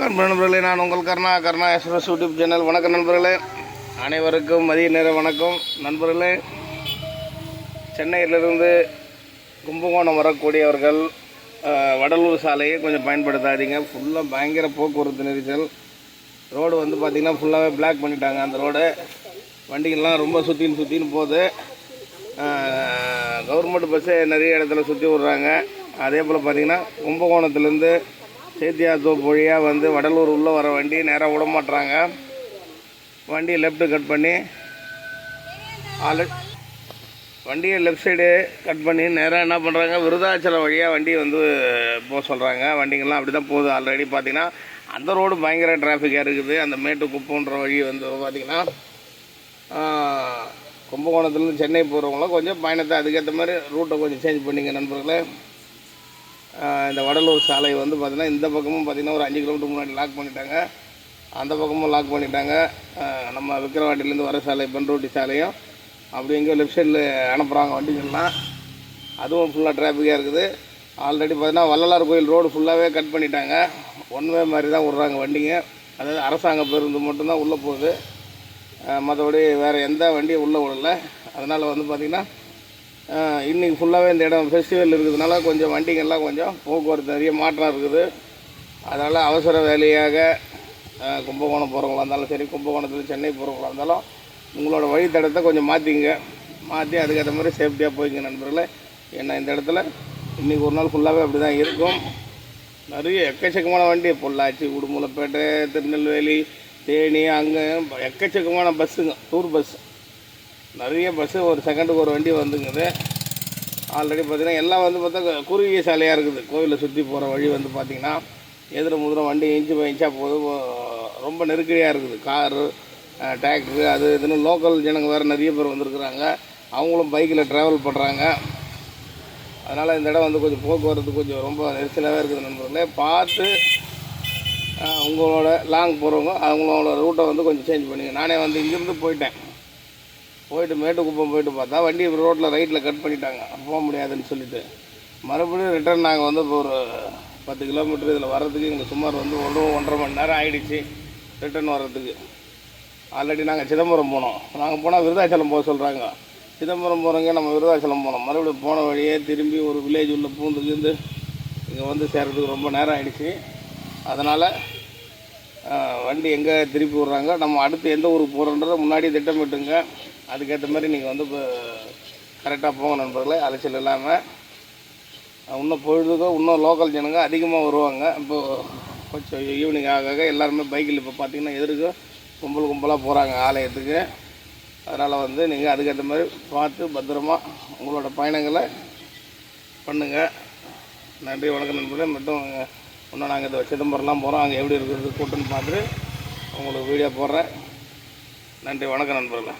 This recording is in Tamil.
நண்பர்களே நான் உங்கள் Karuna Karuna SS YouTube channel. வணக்கம் நண்பர்களே. அனைவருக்கும் மதிய நேர வணக்கம். நண்பர்களே சென்னையிலிருந்து கும்பகோணம் வரக்கூடியவர்கள் வடலூர் சாலையை கொஞ்சம் பயன்படுத்தாதீங்க. ஃபுல்லாக பயங்கர போக்குவரத்து நெரிசல். ரோடு வந்து பார்த்திங்கன்னா ஃபுல்லாகவே பிளாக் பண்ணிட்டாங்க. அந்த ரோடு வண்டிகள்லாம் ரொம்ப சுற்றின்னு சுற்றின்னு போகுது. கவர்மெண்ட் பஸ்ஸு நிறைய இடத்துல சுற்றி விட்றாங்க. அதே போல் பார்த்திங்கன்னா கும்பகோணத்துலேருந்து சேத்தியாத்தோப்பு வழியாக வந்து வடலூர் உள்ளே வர வண்டி நேராக விட மாட்டுறாங்க வண்டியை லெஃப்ட்டு கட் பண்ணி ஆல்ரெடி வண்டியை லெஃப்ட் சைடு கட் பண்ணி நேராக என்ன பண்ணுறாங்க விருதாச்சலம் வழியாக வண்டி வந்து போக சொல்கிறாங்க வண்டிங்கெல்லாம் அப்படி தான் போகுது ஆல்ரெடி பார்த்தீங்கன்னா அந்த ரோடு பயங்கர டிராஃபிக்காக இருக்குது. அந்த மேட்டு குப்பன்ற வழி வந்து பார்த்திங்கன்னா கும்பகோணத்துலேருந்து சென்னை போகிறவங்களாம் கொஞ்சம் பயணத்தை அதுக்கேற்ற மாதிரி ரூட்டை கொஞ்சம் சேஞ்ச் பண்ணிங்க நண்பர்களே. இந்த வடலூர் சாலை வந்து பார்த்திங்கன்னா இந்த பக்கமும் பார்த்திங்கன்னா ஒரு அஞ்சு கிலோமீட்டர் முன்னாடி லாக் பண்ணிட்டாங்க. அந்த பக்கமும் லாக் பண்ணிட்டாங்க. நம்ம விக்கிரவாட்டிலேருந்து வர சாலை பண்ருட்டி சாலையும் அப்படி எங்கேயோ லெஃப்ட் சைடில் அனுப்புகிறாங்க வண்டிகள்லாம். அதுவும் ஃபுல்லாக டிராஃபிக்காக இருக்குது. ஆல்ரெடி பார்த்தீங்கன்னா வள்ளலார் கோயில் ரோடு ஃபுல்லாகவே கட் பண்ணிட்டாங்க. ஒன் வே மாதிரி தான் விட்றாங்க வண்டிங்க. அதாவது அரசாங்க பேருந்து மட்டும்தான் உள்ளே போகுது. மற்றபடி வேறு எந்த வண்டியும் உள்ளே விடல. அதனால் வந்து பார்த்திங்கன்னா இன்றைக்கி ஃபுல்லாகவே இந்த இடம் ஃபெஸ்டிவல் இருக்கிறதுனால கொஞ்சம் வண்டிங்கெல்லாம் கொஞ்சம் போக்குவரத்து நிறைய மாற்றம் இருக்குது. அதனால் அவசர வேலையாக கும்பகோணம் போகிறவங்களா இருந்தாலும் சரி கும்பகோணத்தில் சென்னை போகிறவங்களா இருந்தாலும் உங்களோட வழித்தடத்தை கொஞ்சம் மாற்றிங்க மாற்றி அதுக்கேற்ற மாதிரி சேஃப்டியாக போய்ங்க நண்பர்களே. ஏன்னா இந்த இடத்துல இன்றைக்கி ஒரு நாள் ஃபுல்லாகவே அப்படி தான் இருக்கும். நிறைய எக்கச்சக்கமான வண்டி பொள்ளாச்சி உடுமலைப்பேட்டை திருநெல்வேலி தேனி அங்கே எக்கச்சக்கமான பஸ்ஸுங்க டூர் பஸ்ஸு நிறைய பஸ்ஸு ஒரு செகண்டுக்கு ஒரு வண்டி வந்துங்குது. ஆல்ரெடி பார்த்திங்கன்னா எல்லாம் வந்து பார்த்தா குறுகிய சாலையாக இருக்குது. கோவிலை சுற்றி போகிற வழி வந்து பார்த்திங்கன்னா எதிர முதிர வண்டி இன்ச்சு பை இன்ச்சாக போகுது ரொம்ப நெருக்கடியாக இருக்குது. காரு டேக்கு அது இதுன்னு லோக்கல் ஜனங்க வேறு நிறைய பேர் வந்திருக்குறாங்க. அவங்களும் பைக்கில் ட்ராவல் பண்ணுறாங்க அதனால் இந்த இடம் வந்து கொஞ்சம் போக்குவரத்து கொஞ்சம் ரொம்ப நெரிசலாகவே இருக்குது நண்பர்களே. பார்த்து உங்களோட லாங் போகிறவங்க அவங்களோட ரூட்டை வந்து கொஞ்சம் சேஞ்ச் பண்ணிங்க. நானே வந்து இங்கேருந்து போயிட்டேன். போயிட்டு மேட்டுக்குப்பம் போயிட்டு பார்த்தா வண்டி ரோட்டில் ரைட்டில் கட் பண்ணிட்டாங்க. போக முடியாதுன்னு சொல்லிட்டு. மறுபடியும் ரிட்டர்ன் நாங்கள் வந்து இப்போ ஒரு பத்து கிலோமீட்டர் இதில் வர்றதுக்கு எங்களுக்கு சுமார் வந்து ஒன்று ஒன்றரை மணி நேரம் ஆகிடுச்சு ரிட்டர்ன் வர்றதுக்கு. ஆல்ரெடி நாங்கள் சிதம்பரம் போனோம். நாங்கள் போனால் விருதாச்சலம் போக சொல்கிறாங்க சிதம்பரம் போகிறவங்க நம்ம விருதாச்சலம் போனோம். மறுபடியும் போன வழியே திரும்பி ஒரு வில்லேஜ் உள்ள பூந்துலேருந்து இங்கே வந்து சேர்கிறதுக்கு ரொம்ப நேரம் ஆகிடுச்சு அதனால் வண்டி எங்கே திருப்பி விட்றாங்க? நம்ம அடுத்து எந்த ஊருக்கு போகிறோன்றத முன்னாடி திட்டமிட்டுங்க. அதுக்கேற்ற மாதிரி நீங்கள் வந்து இப்போ கரெக்டாக போங்க நண்பர்களே அலைச்சல் இல்லாமல் இன்னும் பொழுதுக்கோ இன்னும் லோக்கல் ஜனங்க அதிகமாக வருவாங்க. இப்போது கொஞ்சம் ஈவினிங் ஆக ஆக எல்லாருமே பைக்கில் இப்போ பார்த்தீங்கன்னா எதிர்க்கு கும்பல் கும்பலாக போகிறாங்க ஆலயத்துக்கு. அதனால் வந்து நீங்கள் அதுக்கேற்ற மாதிரி பார்த்து பத்திரமா உங்களோட பயணங்களை பண்ணுங்கள் நன்றி வணக்கம் நண்பர்களே. மட்டும் இன்னும் நாங்கள் இந்த சிதம்பரம்லாம் போகிறோம் அங்கே எப்படி இருக்கிறது கூட்டம்னு பார்த்துட்டு உங்களுக்கு வீடியோ போடுறேன். நன்றி வணக்கம் நண்பர்களே.